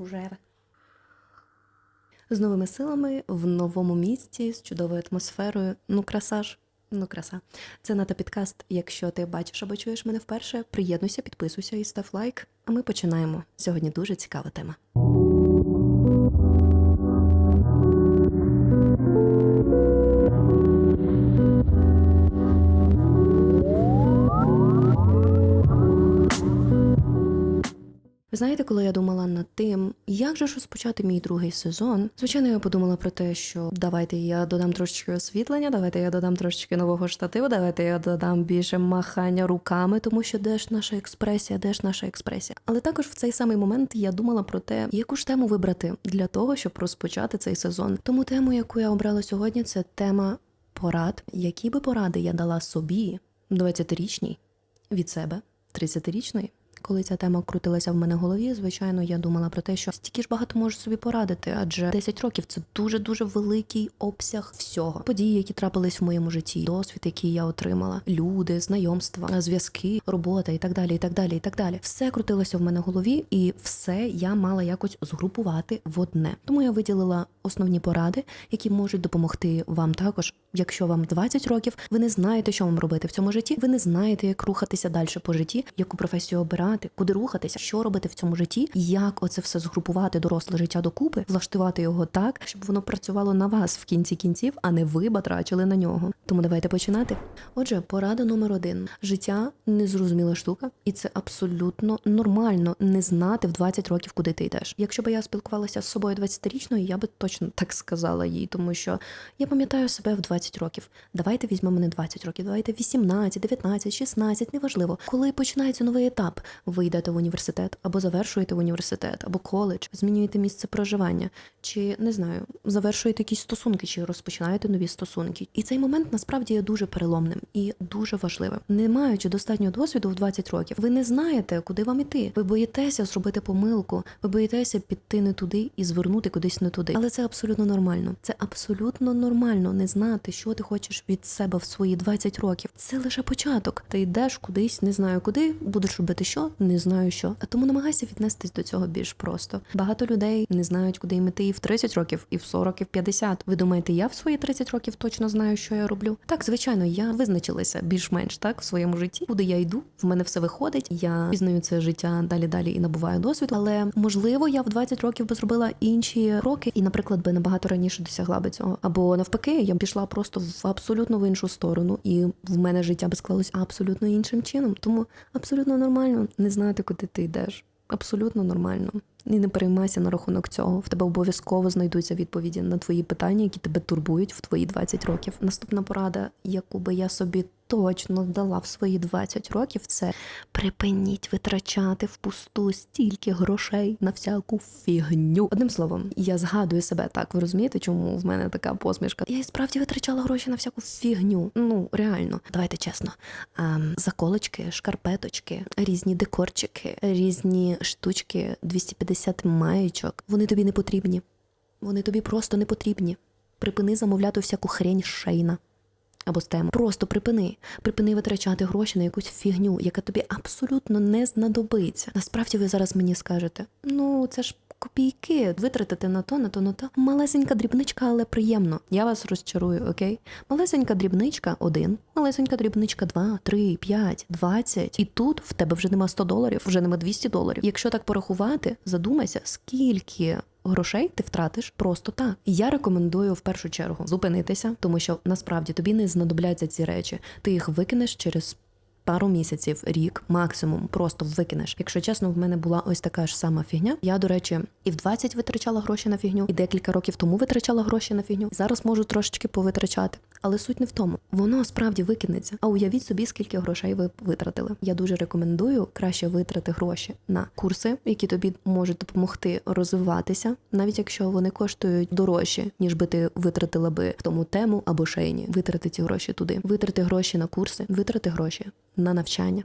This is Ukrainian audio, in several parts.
рожеве. З новими силами в новому місці з чудовою атмосферою. Ну, краса ж. Ну, краса. Це нато підкаст. Якщо ти бачиш або чуєш мене вперше, приєднуйся, підписуйся і став лайк. А ми починаємо. Сьогодні дуже цікава тема. Знаєте, коли я думала над тим, як же ж розпочати мій другий сезон, звичайно, я подумала про те, що давайте я додам трошечки освітлення, давайте я додам трошечки нового штативу, давайте я додам більше махання руками, тому що де ж наша експресія, де ж наша експресія. Але також в цей самий момент я думала про те, яку ж тему вибрати для того, щоб розпочати цей сезон. Тому тему, яку я обрала сьогодні, це тема порад, які би поради я дала собі 20-річній від себе 30-річної. Коли ця тема крутилася в мене в голові, звичайно, я думала про те, що стільки ж багато можу собі порадити, адже 10 років це дуже дуже великий обсяг всього. Події, які трапились в моєму житті, досвід, який я отримала, люди, знайомства, зв'язки, робота і так далі. І так далі. І так далі. Все крутилося в мене в голові, і все я мала якось згрупувати в одне. Тому я виділила основні поради, які можуть допомогти вам також. Якщо вам 20 років, ви не знаєте, що вам робити в цьому житті, ви не знаєте, як рухатися далі по житті, яку професію обирати, куди рухатися, що робити в цьому житті, як оце все згрупувати доросле життя докупи, влаштувати його так, щоб воно працювало на вас в кінці кінців, а не ви батрачили на нього. Тому давайте починати. Отже, порада номер один: життя незрозуміла штука, і це абсолютно нормально не знати в 20 років, куди ти йдеш. Якщо б я спілкувалася з собою 20-річною, я би точно так сказала їй, тому що я пам'ятаю себе в 20 років. Давайте візьмемо не 20 років, давайте 18, 19, 16, неважливо. Коли починається новий етап, ви йдете в університет або завершуєте університет, або коледж, змінюєте місце проживання, чи не знаю, завершуєте якісь стосунки, чи розпочинаєте нові стосунки. І цей момент насправді є дуже переломним і дуже важливим. Не маючи достатнього досвіду в 20 років, ви не знаєте, куди вам іти. Ви боїтеся зробити помилку, ви боїтеся піти не туди і звернути кудись не туди. Але це абсолютно нормально. Це абсолютно нормально не знати, що ти хочеш від себе в свої 20 років. Це лише початок. Ти йдеш кудись, не знаю куди, будеш робити що, не знаю що. А тому намагайся віднестись до цього більш просто. Багато людей не знають, куди їм іти і в 30 років, і в 40, і в 50. Ви думаєте, я в свої 30 років точно знаю, що я роблю? Так, звичайно, я визначилася більш-менш так в своєму житті. Куди я йду, в мене все виходить. Я пізнаю це життя далі далі і набуваю досвіду. Але можливо, я в 20 років би зробила інші кроки, і, наприклад, би набагато раніше досягла би цього. Або навпаки, я пішла просто в абсолютно в іншу сторону, і в мене життя би склалось абсолютно іншим чином. Тому абсолютно нормально не знати, куди ти йдеш. Абсолютно нормально. І не переймайся на рахунок цього. В тебе обов'язково знайдуться відповіді на твої питання, які тебе турбують в твої 20 років. Наступна порада, яку би я собі точно дала в свої 20 років, це припиніть витрачати впусту стільки грошей на всяку фігню. Одним словом, я згадую себе так. Ви розумієте, чому в мене така посмішка? Я і справді витрачала гроші на всяку фігню. Ну реально, давайте чесно. Ем, заколочки, шкарпеточки, різні декорчики, різні штучки, 250 маєчок. Вони тобі не потрібні. Вони тобі просто не потрібні. Припини замовляти всяку хрень шейна або тему. Просто припини. Припини витрачати гроші на якусь фігню, яка тобі абсолютно не знадобиться. Насправді ви зараз мені скажете: ну це ж. Копійки витратити на то, на то, на то. Малесенька дрібничка, але приємно. Я вас розчарую, окей? Малесенька дрібничка один, малесенька дрібничка два, три, п'ять, двадцять. І тут в тебе вже нема 100 доларів, вже нема 200 доларів. Якщо так порахувати, задумайся, скільки грошей ти втратиш просто так. Я рекомендую в першу чергу зупинитися, тому що насправді тобі не знадобляться ці речі. Ти їх викинеш через. Пару місяців, рік, максимум, просто викинеш. Якщо чесно, в мене була ось така ж сама фігня. Я, до речі, і в 20 витрачала гроші на фігню, і декілька років тому витрачала гроші на фігню. Зараз можу трошечки повитрачати. Але суть не в тому. Воно справді викинеться. А уявіть собі, скільки грошей ви витратили. Я дуже рекомендую краще витрати гроші на курси, які тобі можуть допомогти розвиватися, навіть якщо вони коштують дорожче, ніж би ти витратила би в тому тему або шейні. Витрати ці гроші туди. Витрати гроші на курси, витрати гроші на навчання,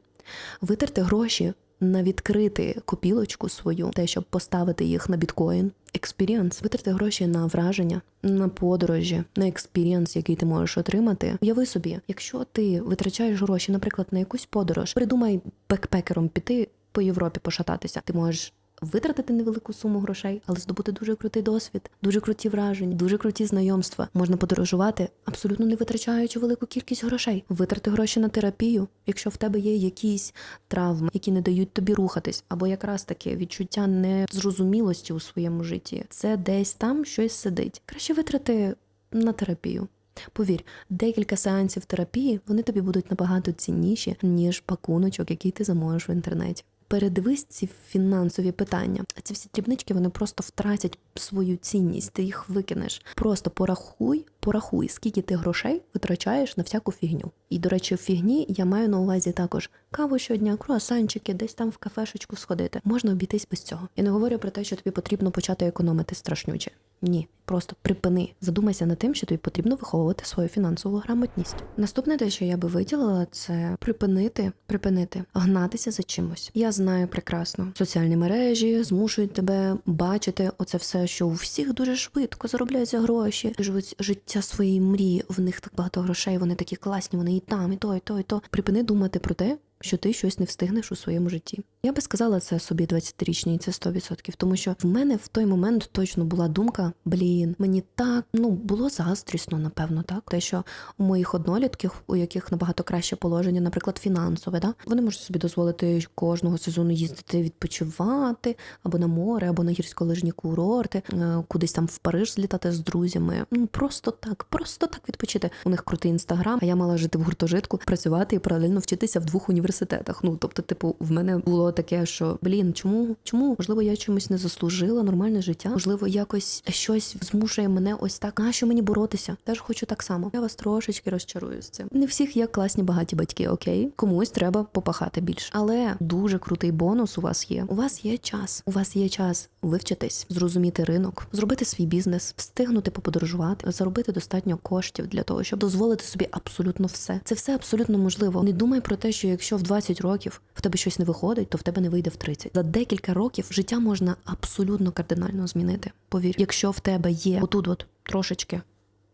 витрати гроші на відкрити копілочку свою, те, щоб поставити їх на біткоін. Експірієнс, витрати гроші на враження, на подорожі, на експірієнс, який ти можеш отримати. Уяви собі, якщо ти витрачаєш гроші, наприклад, на якусь подорож, придумай бекпекером піти по Європі пошататися. Ти можеш Витратити невелику суму грошей, але здобути дуже крутий досвід, дуже круті враження, дуже круті знайомства. Можна подорожувати, абсолютно не витрачаючи велику кількість грошей. Витрати гроші на терапію, якщо в тебе є якісь травми, які не дають тобі рухатись, або якраз таке відчуття незрозумілості у своєму житті. Це десь там щось сидить. Краще витрати на терапію. Повір, декілька сеансів терапії вони тобі будуть набагато цінніші, ніж пакуночок, який ти замовиш в інтернеті. Передивись ці фінансові питання. Ці всі дрібнички вони просто втратять свою цінність. Ти їх викинеш. Просто порахуй, порахуй, скільки ти грошей витрачаєш на всяку фігню. І до речі, в фігні я маю на увазі також каву щодня, круасанчики, десь там в кафешечку сходити. Можна обійтись без цього. Я не говорю про те, що тобі потрібно почати економити страшнюче. Ні, просто припини. Задумайся над тим, що тобі потрібно виховувати свою фінансову грамотність. Наступне те, що я би виділила, це припинити, припинити, гнатися за чимось. Я знаю прекрасно, соціальні мережі змушують тебе бачити оце все, що у всіх дуже швидко заробляються гроші, живуть життя своєї мрії. В них так багато грошей, вони такі класні, вони і там, і то, і то, і то. Припини думати про те, що ти щось не встигнеш у своєму житті. Я би сказала це собі 20-річній, це 100%, тому що в мене в той момент точно була думка: блін, мені так ну було заздрісно, напевно, так те, що у моїх однолітків, у яких набагато краще положення, наприклад, фінансове, да вони можуть собі дозволити кожного сезону їздити відпочивати або на море, або на гірськолижні курорти, е, кудись там в Париж злітати з друзями. Ну просто так, просто так відпочити. У них крутий інстаграм. А я мала жити в гуртожитку, працювати і паралельно вчитися в двох університетах. Ну тобто, типу, в мене було таке, що блін, чому чому можливо я чомусь не заслужила нормальне життя? Можливо, якось щось змушує мене ось так. Нащо мені боротися? Теж хочу так само. Я вас трошечки розчарую з цим. Не всіх є класні багаті батьки, окей, комусь треба попахати більше. Але дуже крутий бонус у вас є. У вас є час. У вас є час вивчитись, зрозуміти ринок, зробити свій бізнес, встигнути поподорожувати, заробити достатньо коштів для того, щоб дозволити собі абсолютно все. Це все абсолютно можливо. Не думай про те, що якщо в 20 років в тебе щось не виходить, то в тебе не вийде в 30. За декілька років життя можна абсолютно кардинально змінити. Повір, якщо в тебе є отут, от трошечки.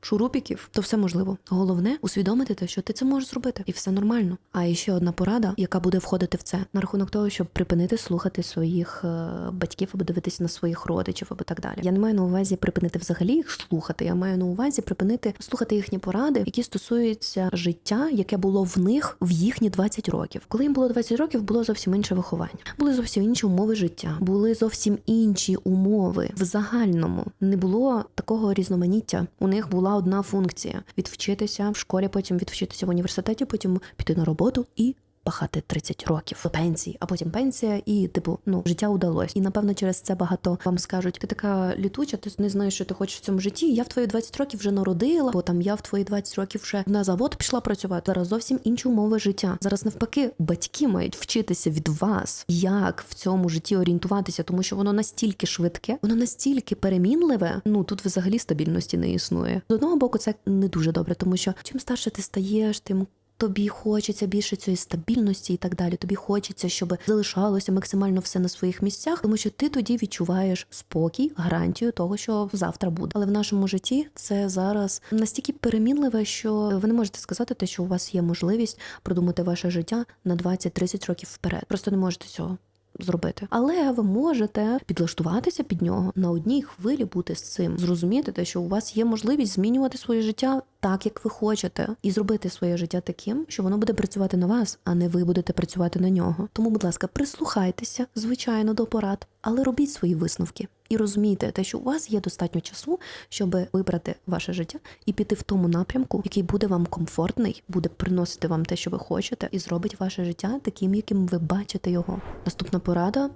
Шурупіків, то все можливо. Головне усвідомити те, що ти це можеш зробити, і все нормально. А ще одна порада, яка буде входити в це на рахунок того, щоб припинити слухати своїх е, батьків або дивитися на своїх родичів, або так далі. Я не маю на увазі припинити взагалі їх слухати. Я маю на увазі припинити слухати їхні поради, які стосуються життя, яке було в них в їхні 20 років. Коли їм було 20 років, було зовсім інше виховання. Були зовсім інші умови життя, були зовсім інші умови в загальному. Не було такого різноманіття. У них була одна функція: відвчитися в школі, потім відвчитися в університеті, потім піти на роботу і. Пахати 30 років пенсії, а потім пенсія, і типу, ну життя удалось. І напевно через це багато вам скажуть: ти така літуча, ти не знаєш, що ти хочеш в цьому житті. Я в твої 20 років вже народила, бо там я в твої 20 років вже на завод пішла працювати. Зараз зовсім інші умови життя. Зараз навпаки, батьки мають вчитися від вас, як в цьому житті орієнтуватися, тому що воно настільки швидке, воно настільки перемінливе. Ну тут взагалі стабільності не існує. З одного боку, це не дуже добре, тому що чим старше ти стаєш, тим тобі хочеться більше цієї стабільності і так далі. Тобі хочеться, щоб залишалося максимально все на своїх місцях, тому що ти тоді відчуваєш спокій, гарантію того, що завтра буде. Але в нашому житті це зараз настільки перемінливе, що ви не можете сказати те, що у вас є можливість продумати ваше життя на 20-30 років вперед. Просто не можете цього. Зробити, але ви можете підлаштуватися під нього на одній хвилі бути з цим, зрозуміти те, що у вас є можливість змінювати своє життя так, як ви хочете, і зробити своє життя таким, що воно буде працювати на вас, а не ви будете працювати на нього. Тому, будь ласка, прислухайтеся, звичайно, до порад, але робіть свої висновки і розумійте те, що у вас є достатньо часу, щоб вибрати ваше життя і піти в тому напрямку, який буде вам комфортний, буде приносити вам те, що ви хочете, і зробить ваше життя таким, яким ви бачите його. Наступна порада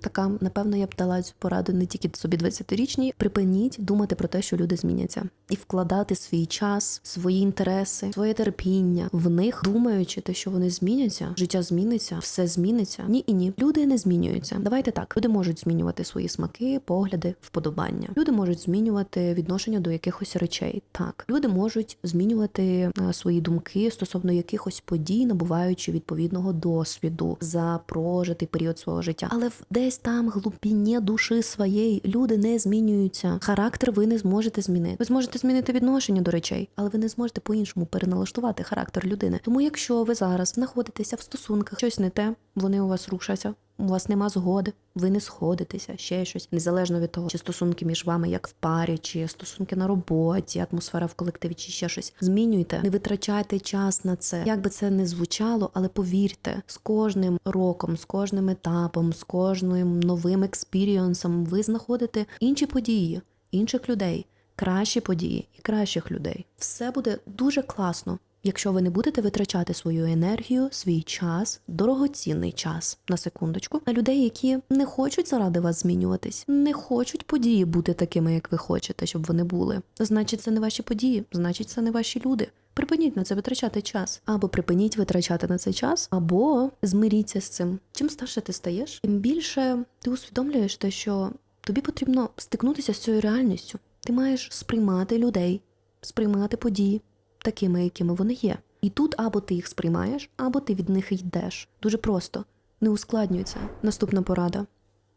така, напевно, я б дала цю пораду не тільки собі 20-річній. Припиніть думати про те, що люди зміняться, і вкладати свій час, свої інтереси, своє терпіння в них, думаючи те, що вони зміняться, життя зміниться, все зміниться. Ні і ні. Люди не змінюються. Давайте так. Люди можуть змінювати свої смаки, погляди, вподобання. Люди можуть змінювати відношення до якихось речей. Так, люди можуть змінювати е, свої думки стосовно якихось подій, набуваючи відповідного досвіду за прожитий період свого життя. Але в десь там глибині душі своєї люди не змінюються. Характер ви не зможете змінити. Ви зможете змінити відношення до речей, але ви не зможете по-іншому переналаштувати характер людини. Тому, якщо ви зараз знаходитеся в стосунках, щось не те, вони у вас рушаться. у вас нема згоди, ви не сходитеся, ще щось, незалежно від того, чи стосунки між вами як в парі, чи стосунки на роботі, атмосфера в колективі, чи ще щось. Змінюйте, не витрачайте час на це. Як би це не звучало, але повірте, з кожним роком, з кожним етапом, з кожним новим експіріонсом ви знаходите інші події, інших людей, кращі події і кращих людей. Все буде дуже класно. Якщо ви не будете витрачати свою енергію, свій час, дорогоцінний час на секундочку, на людей, які не хочуть заради вас змінюватись, не хочуть події бути такими, як ви хочете, щоб вони були. Значить, це не ваші події, значить, це не ваші люди. Припиніть на це витрачати час, або припиніть витрачати на це час, або змиріться з цим. Чим старше ти стаєш, тим більше ти усвідомлюєш те, що тобі потрібно стикнутися з цією реальністю. Ти маєш сприймати людей, сприймати події такими, якими вони є. І тут або ти їх сприймаєш, або ти від них йдеш. Дуже просто не ускладнюється. Наступна порада: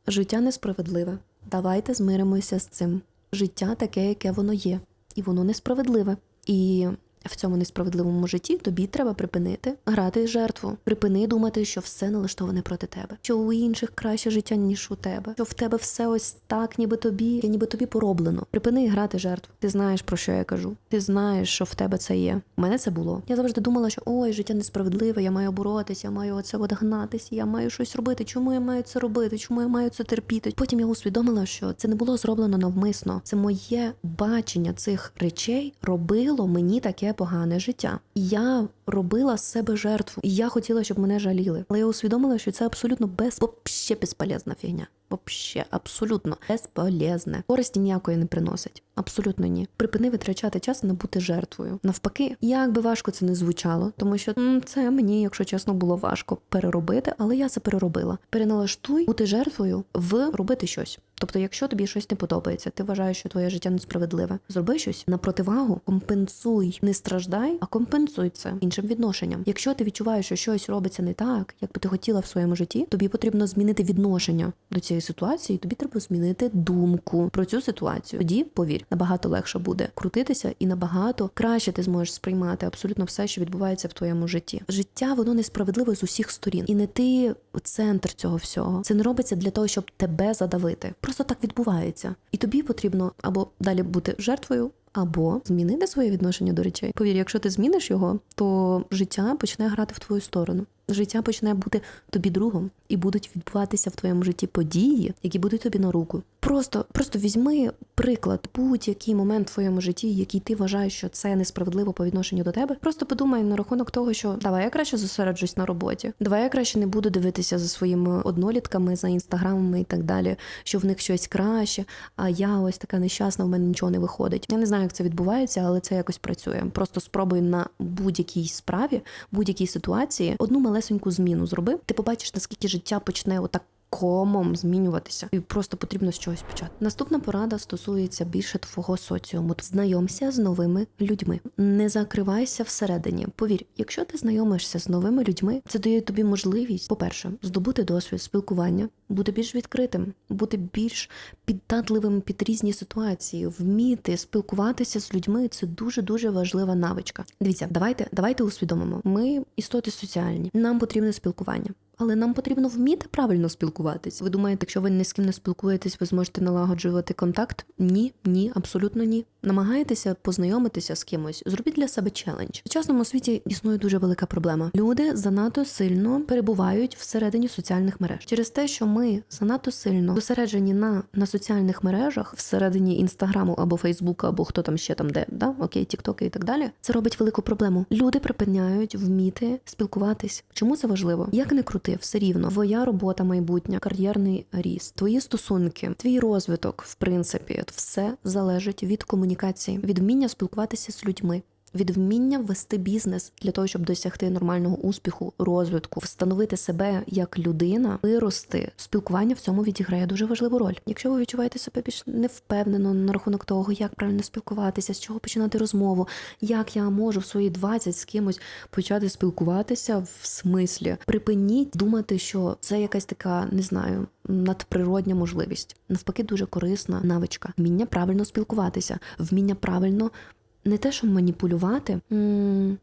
життя несправедливе. Давайте змиримося з цим. Життя таке, яке воно є, і воно несправедливе. І в цьому несправедливому житті тобі треба припинити грати жертву. Припини думати, що все налаштоване проти тебе, що у інших краще життя, ніж у тебе, що в тебе все ось так, ніби тобі, ніби тобі пороблено. Припини грати жертву. Ти знаєш про що я кажу. Ти знаєш, що в тебе це є. У мене це було. Я завжди думала, що ой, життя несправедливе, я маю боротися, я маю оце от гнатися, я маю щось робити. Чому я маю це робити? Чому я маю це терпіти? Потім я усвідомила, що це не було зроблено навмисно. Це моє бачення цих речей робило мені таке погане життя. Я робила з себе жертву, і я хотіла, щоб мене жаліли. Але я усвідомила, що це абсолютно без вообще безполезна фігня. Вообще, абсолютно безполезне. Користі ніякої не приносить. Абсолютно ні. Припини витрачати час на бути жертвою. Навпаки, як би важко це не звучало, тому що це мені, якщо чесно, було важко переробити, але я це переробила. Переналаштуй бути жертвою в робити щось. Тобто, якщо тобі щось не подобається, ти вважаєш, що твоє життя несправедливе. Зроби щось на противагу, компенсуй, не страждай, а компенсуй це іншим відношенням. Якщо ти відчуваєш, що щось робиться не так, як би ти хотіла в своєму житті, тобі потрібно змінити відношення до цієї ситуації. Тобі треба змінити думку про цю ситуацію. Тоді повір, набагато легше буде крутитися, і набагато краще ти зможеш сприймати абсолютно все, що відбувається в твоєму житті. Життя воно несправедливе з усіх сторін, і не ти центр цього всього. Це не робиться для того, щоб тебе задавити. Просто так відбувається, і тобі потрібно або далі бути жертвою. Або змінити своє відношення до речей. Повір, якщо ти зміниш його, то життя почне грати в твою сторону. Життя почне бути тобі другом, і будуть відбуватися в твоєму житті події, які будуть тобі на руку. Просто, просто візьми приклад, будь-який момент в твоєму житті, який ти вважаєш, що це несправедливо по відношенню до тебе. Просто подумай на рахунок того, що давай я краще зосереджусь на роботі. Давай я краще не буду дивитися за своїми однолітками, за інстаграмами і так далі, що в них щось краще. А я ось така нещасна, в мене нічого не виходить. Я не знаю, як це відбувається, але це якось працює. Просто спробуй на будь-якій справі, будь-якій ситуації одну малесеньку зміну зроби. Ти побачиш, наскільки життя почне отак. Комом змінюватися, і просто потрібно з чогось почати. Наступна порада стосується більше твого соціуму. Знайомся з новими людьми. Не закривайся всередині. Повір, якщо ти знайомишся з новими людьми, це дає тобі можливість, по-перше, здобути досвід спілкування, бути більш відкритим, бути більш піддатливим під різні ситуації, вміти спілкуватися з людьми це дуже дуже важлива навичка. Дивіться, давайте, давайте усвідомимо. Ми істоти соціальні. Нам потрібне спілкування. Але нам потрібно вміти правильно спілкуватись. Ви думаєте, якщо ви ні з ким не спілкуєтесь, ви зможете налагоджувати контакт? Ні, ні, абсолютно ні. Намагайтеся познайомитися з кимось. Зробіть для себе челендж. В сучасному світі існує дуже велика проблема. Люди занадто сильно перебувають всередині соціальних мереж через те, що ми занадто сильно зосереджені на, на соціальних мережах всередині інстаграму або Фейсбука, або хто там ще там де, да окей, тіктоки і так далі. Це робить велику проблему. Люди припиняють вміти спілкуватись. Чому це важливо? Як не крути, все рівно твоя робота майбутня, кар'єрний ріст, твої стосунки, твій розвиток, в принципі, все залежить від комунікації, від вміння спілкуватися з людьми. Від вміння вести бізнес для того, щоб досягти нормального успіху, розвитку, встановити себе як людина, вирости. Спілкування в цьому відіграє дуже важливу роль. Якщо ви відчуваєте себе більш невпевнено на рахунок того, як правильно спілкуватися, з чого починати розмову, як я можу в свої 20 з кимось почати спілкуватися в смислі, припиніть думати, що це якась така, не знаю. Надприродня можливість навпаки, дуже корисна навичка. Вміння правильно спілкуватися, вміння правильно не те, що маніпулювати,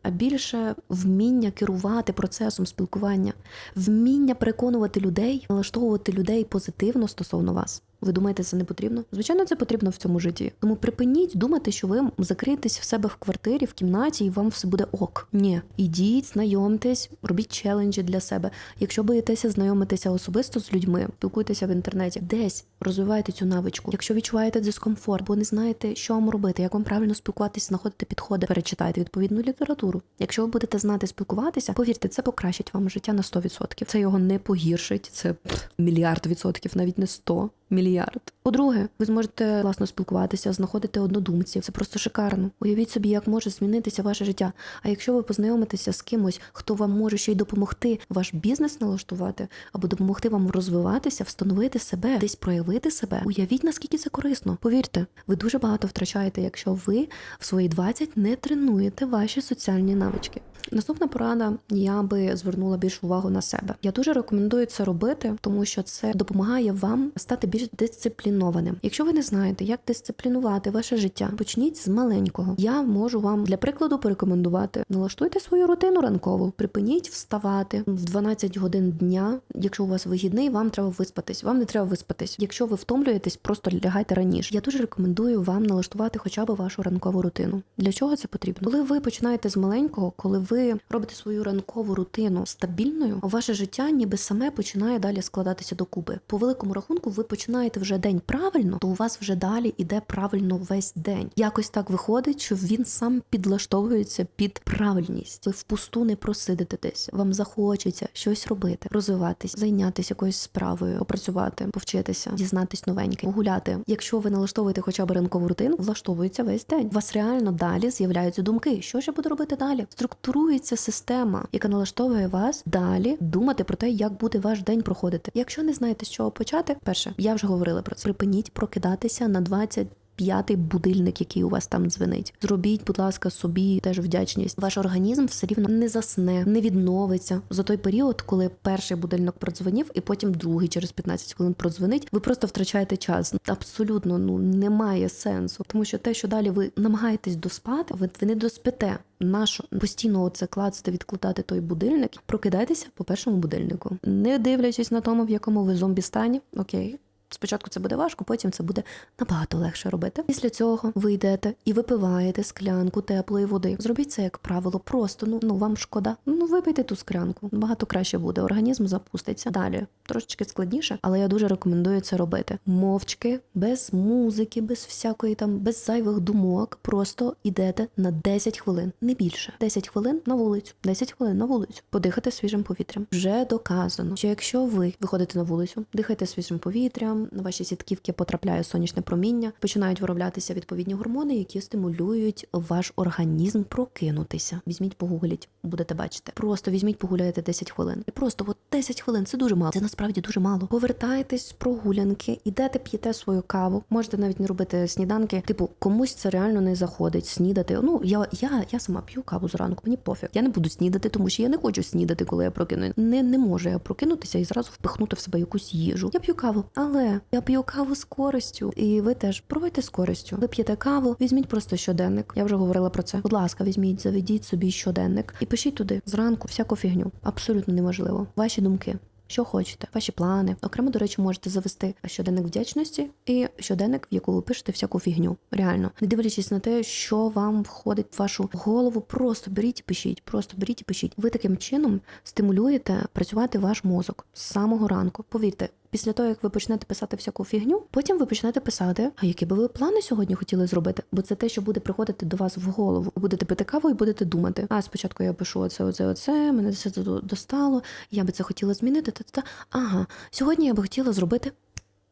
а більше вміння керувати процесом спілкування, вміння переконувати людей, налаштовувати людей позитивно стосовно вас. Ви думаєте, це не потрібно? Звичайно, це потрібно в цьому житті. Тому припиніть думати, що ви закриєтесь в себе в квартирі, в кімнаті, і вам все буде ок. Ні, ідіть, знайомтесь, робіть челенджі для себе. Якщо боїтеся знайомитися особисто з людьми, спілкуйтеся в інтернеті, десь розвивайте цю навичку. Якщо відчуваєте дискомфорт, бо не знаєте, що вам робити, як вам правильно спілкуватися, знаходити підходи, перечитайте відповідну літературу. Якщо ви будете знати спілкуватися, повірте, це покращить вам життя на 100%. Це його не погіршить. Це мільярд відсотків, навіть не 100 мільярд. По-друге, ви зможете класно спілкуватися, знаходити однодумців. Це просто шикарно. Уявіть собі, як може змінитися ваше життя. А якщо ви познайомитеся з кимось, хто вам може ще й допомогти ваш бізнес налаштувати, або допомогти вам розвиватися, встановити себе, десь проявити себе. Уявіть, наскільки це корисно. Повірте, ви дуже багато втрачаєте, якщо ви в свої 20 не тренуєте ваші соціальні навички. Наступна порада я би звернула більш увагу на себе. Я дуже рекомендую це робити, тому що це допомагає вам стати більш дисциплінованим. Якщо ви не знаєте, як дисциплінувати ваше життя, почніть з маленького. Я можу вам для прикладу порекомендувати: налаштуйте свою рутину ранкову, припиніть вставати в 12 годин дня. Якщо у вас вихідний, вам треба виспатись. Вам не треба виспатись. Якщо ви втомлюєтесь, просто лягайте раніше. Я дуже рекомендую вам налаштувати хоча б вашу ранкову рутину. Для чого це потрібно? Коли ви починаєте з маленького, коли ви робите свою ранкову рутину стабільною, ваше життя ніби саме починає далі складатися докупи. По великому рахунку, ви починаєте вже день правильно, то у вас вже далі іде правильно весь день. Якось так виходить, що він сам підлаштовується під правильність. Ви впусту не просидите десь. Вам захочеться щось робити, розвиватись, зайнятися якоюсь справою, попрацювати, повчитися, дізнатись новеньке, погуляти. Якщо ви налаштовуєте хоча б ранкову рутину, влаштовується весь день. У вас реально далі з'являються думки. Що ж я буду робити далі? Структурується система, яка налаштовує вас далі думати про те, як буде ваш день проходити. Якщо не знаєте, з чого почати, перше, я вже говорила про це. Припиніть прокидатися на 20 П'ятий будильник, який у вас там дзвенить. Зробіть, будь ласка, собі теж вдячність. Ваш організм все рівно не засне, не відновиться за той період, коли перший будильник продзвонив, і потім другий через 15 хвилин продзвонить. Ви просто втрачаєте час. Абсолютно ну немає сенсу, тому що те, що далі ви намагаєтесь доспати, ви, ви не доспите. Нащо постійно оце клацати, відкладати той будильник, прокидайтеся по першому будильнику, не дивлячись на тому, в якому ви зомбі стані. Окей. Спочатку це буде важко, потім це буде набагато легше робити. Після цього ви йдете і випиваєте склянку теплої води. Зробіть це як правило, просто ну ну вам шкода. Ну випийте ту склянку. Набагато краще буде. Організм запуститься. Далі трошечки складніше, але я дуже рекомендую це робити. Мовчки, без музики, без всякої там, без зайвих думок. Просто йдете на 10 хвилин, не більше. 10 хвилин на вулицю, 10 хвилин на вулицю. Подихати свіжим повітрям. Вже доказано, що якщо ви виходите на вулицю, дихайте свіжим повітрям на ваші сітківки потрапляє сонячне проміння, починають вироблятися відповідні гормони, які стимулюють ваш організм прокинутися. Візьміть, погугліть, будете бачити. Просто візьміть, погуляйте 10 хвилин. І просто от 10 хвилин це дуже мало. Це насправді дуже мало. Повертайтесь з прогулянки, ідете, п'єте свою каву. Можете навіть не робити сніданки. Типу, комусь це реально не заходить. Снідати. Ну я я, я сама п'ю каву зранку. Мені пофіг. Я не буду снідати, тому що я не хочу снідати, коли я прокину. Не, не можу я прокинутися і зразу впихнути в себе якусь їжу. Я п'ю каву, але я п'ю каву з користю, і ви теж пробуйте з користю. Ви п'єте каву, візьміть просто щоденник. Я вже говорила про це. Будь ласка, візьміть, заведіть собі щоденник і пишіть туди зранку всяку фігню. Абсолютно неможливо. Ваші думки. Що хочете, ваші плани. Окремо, до речі, можете завести щоденник вдячності і щоденник, в яку ви пишете всяку фігню. Реально, не дивлячись на те, що вам входить в вашу голову, просто беріть і пишіть, просто беріть і пишіть. Ви таким чином стимулюєте працювати ваш мозок з самого ранку. Повірте, Після того, як ви почнете писати всяку фігню, потім ви почнете писати, а які би ви плани сьогодні хотіли зробити? Бо це те, що буде приходити до вас в голову. Будете пити каву і будете думати. А спочатку я пишу оце, оце, оце, мене це достало, я би це хотіла змінити. Та-та-та. Ага, сьогодні я би хотіла зробити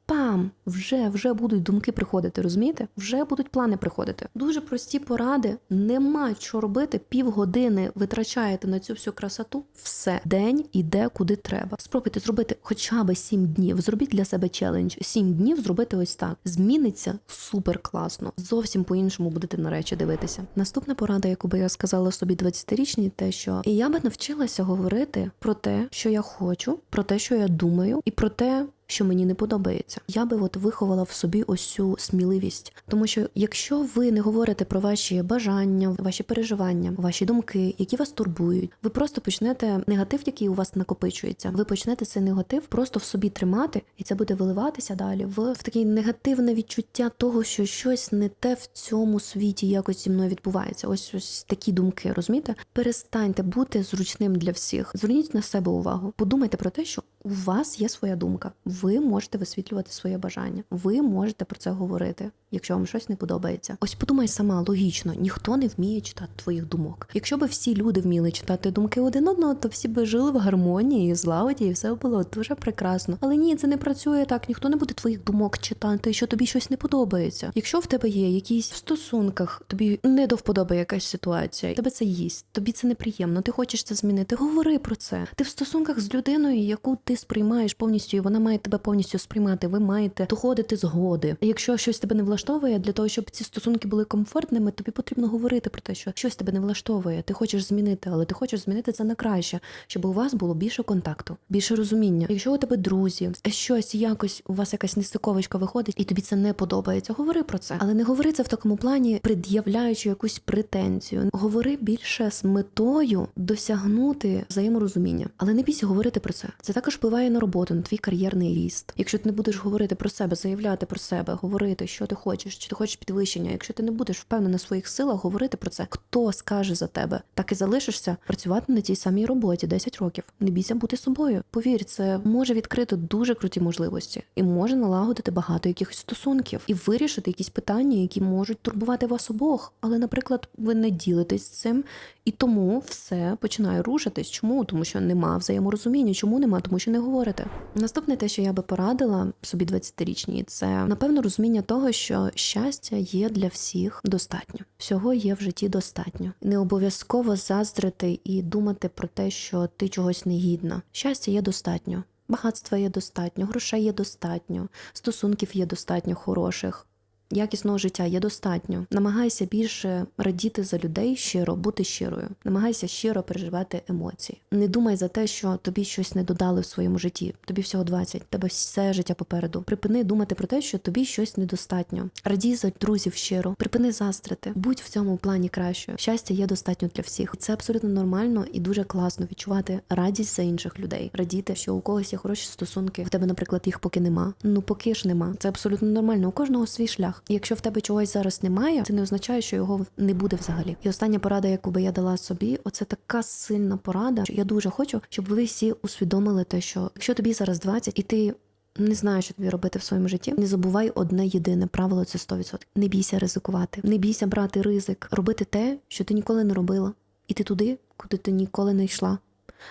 пам! Вже вже будуть думки приходити, розумієте? Вже будуть плани приходити. Дуже прості поради. Нема що робити. Півгодини витрачаєте на цю всю красоту. Все день іде куди треба. Спробуйте зробити хоча б сім днів. Зробіть для себе челендж. Сім днів зробити ось так. Зміниться супер класно. Зовсім по-іншому будете на речі дивитися. Наступна порада, яку би я сказала собі 20-річній, те, що і я би навчилася говорити про те, що я хочу, про те, що я думаю, і про те що мені не подобається. Я би от виховала в собі ось цю сміливість, тому що якщо ви не говорите про ваші бажання, ваші переживання, ваші думки, які вас турбують, ви просто почнете негатив, який у вас накопичується. Ви почнете цей негатив просто в собі тримати, і це буде виливатися далі в, в таке негативне відчуття того, що щось не те в цьому світі якось зі мною відбувається. Ось ось такі думки, розумієте? Перестаньте бути зручним для всіх. Зверніть на себе увагу. Подумайте про те, що у вас є своя думка. Ви можете висвітлювати своє бажання. Ви можете про це говорити, якщо вам щось не подобається. Ось подумай сама логічно, ніхто не вміє читати твоїх думок. Якщо би всі люди вміли читати думки один одного, то всі би жили в гармонії, злагоді, і все було дуже прекрасно. Але ні, це не працює так. Ніхто не буде твоїх думок читати, що тобі щось не подобається. Якщо в тебе є якісь в стосунках, тобі не до вподоби якась ситуація, тебе це їсть, тобі це неприємно, ти хочеш це змінити. Говори про це. Ти в стосунках з людиною, яку ти сприймаєш повністю, і вона має тебе повністю сприймати. Ви маєте доходити згоди. Якщо щось тебе не влаштовує, для того, щоб ці стосунки були комфортними, тобі потрібно говорити про те, що щось тебе не влаштовує. Ти хочеш змінити, але ти хочеш змінити це на краще, щоб у вас було більше контакту, більше розуміння. Якщо у тебе друзі, щось якось у вас якась нестиковочка виходить, і тобі це не подобається. Говори про це, але не говори це в такому плані, пред'являючи якусь претензію. Говори більше з метою досягнути взаєморозуміння, але не бійся говорити про це. Це також впливає на роботу, на твій кар'єрний ріст. Якщо ти не будеш говорити про себе, заявляти про себе, говорити, що ти хочеш, чи ти хочеш підвищення. Якщо ти не будеш впевнений на своїх силах, говорити про це, хто скаже за тебе, так і залишишся працювати на тій самій роботі 10 років. Не бійся бути собою. Повір, це може відкрити дуже круті можливості і може налагодити багато якихось стосунків і вирішити якісь питання, які можуть турбувати вас обох. Але, наприклад, ви не ділитесь цим, і тому все починає рушитись. Чому? Тому що нема взаєморозуміння. Чому нема? Тому що не говорите. Наступне те, що я би порадила собі 20-річній, це напевно розуміння того, що щастя є для всіх достатньо. Всього є в житті достатньо. Не обов'язково заздрити і думати про те, що ти чогось не гідна. Щастя є достатньо. Багатства є достатньо, грошей є достатньо, стосунків є достатньо хороших. Якісного життя є достатньо. Намагайся більше радіти за людей щиро, бути щирою. Намагайся щиро переживати емоції. Не думай за те, що тобі щось не додали в своєму житті. Тобі всього 20, тебе все життя попереду. Припини думати про те, що тобі щось недостатньо. Радій за друзів щиро. Припини застрити. Будь в цьому плані кращою. Щастя є достатньо для всіх. Це абсолютно нормально і дуже класно відчувати радість за інших людей. Радіти, що у когось є хороші стосунки. В тебе, наприклад, їх поки нема. Ну поки ж нема. Це абсолютно нормально. У кожного свій шлях. І якщо в тебе чогось зараз немає, це не означає, що його не буде взагалі. І остання порада, яку би я дала собі, оце така сильна порада. що Я дуже хочу, щоб ви всі усвідомили те, що якщо тобі зараз 20 і ти. Не знаю, що тобі робити в своєму житті. Не забувай одне єдине правило це 100%. Не бійся ризикувати, не бійся брати ризик, робити те, що ти ніколи не робила, іти туди, куди ти ніколи не йшла.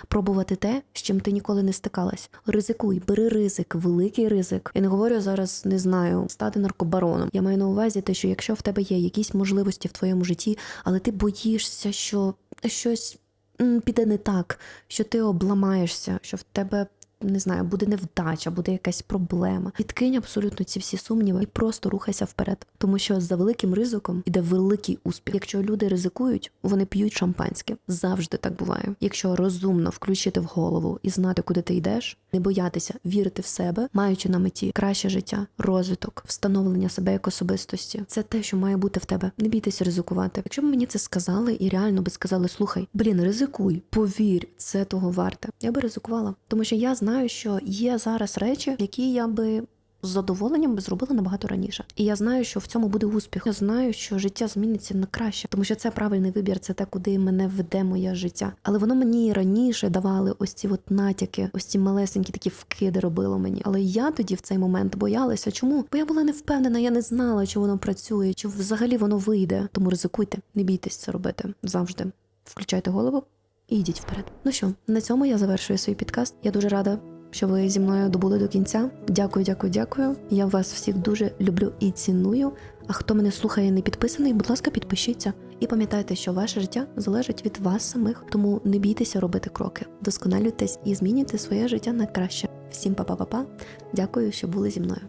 Пробувати те, з чим ти ніколи не стикалась. Ризикуй, бери ризик, великий ризик. Я не говорю зараз, не знаю, стати наркобароном. Я маю на увазі те, що якщо в тебе є якісь можливості в твоєму житті, але ти боїшся, що щось піде не так, що ти обламаєшся, що в тебе. Не знаю, буде невдача, буде якась проблема. Відкинь абсолютно ці всі сумніви і просто рухайся вперед. Тому що за великим ризиком іде великий успіх. Якщо люди ризикують, вони п'ють шампанське. Завжди так буває. Якщо розумно включити в голову і знати, куди ти йдеш, не боятися вірити в себе, маючи на меті краще життя, розвиток, встановлення себе як особистості, це те, що має бути в тебе. Не бійтеся ризикувати. Якщо б мені це сказали і реально би сказали, слухай, блін, ризикуй, повір, це того варте. Я би ризикувала, тому що я знаю, що є зараз речі, які я би. З задоволенням би зробила набагато раніше, і я знаю, що в цьому буде успіх. Я знаю, що життя зміниться на краще, тому що це правильний вибір, це те, куди мене веде моє життя. Але воно мені раніше давали ось ці от натяки, ось ці малесенькі такі вкиди робило мені. Але я тоді в цей момент боялася. Чому? Бо я була не впевнена, я не знала, чи воно працює, чи взагалі воно вийде. Тому ризикуйте, не бійтесь це робити завжди. Включайте голову і йдіть вперед. Ну що, на цьому я завершую свій підкаст. Я дуже рада. Що ви зі мною добули до кінця? Дякую, дякую, дякую. Я вас всіх дуже люблю і ціную. А хто мене слухає не підписаний, будь ласка, підпишіться. І пам'ятайте, що ваше життя залежить від вас самих, тому не бійтеся робити кроки, досконалюйтесь і змінюйте своє життя на краще. Всім па-па-па-па. Дякую, що були зі мною.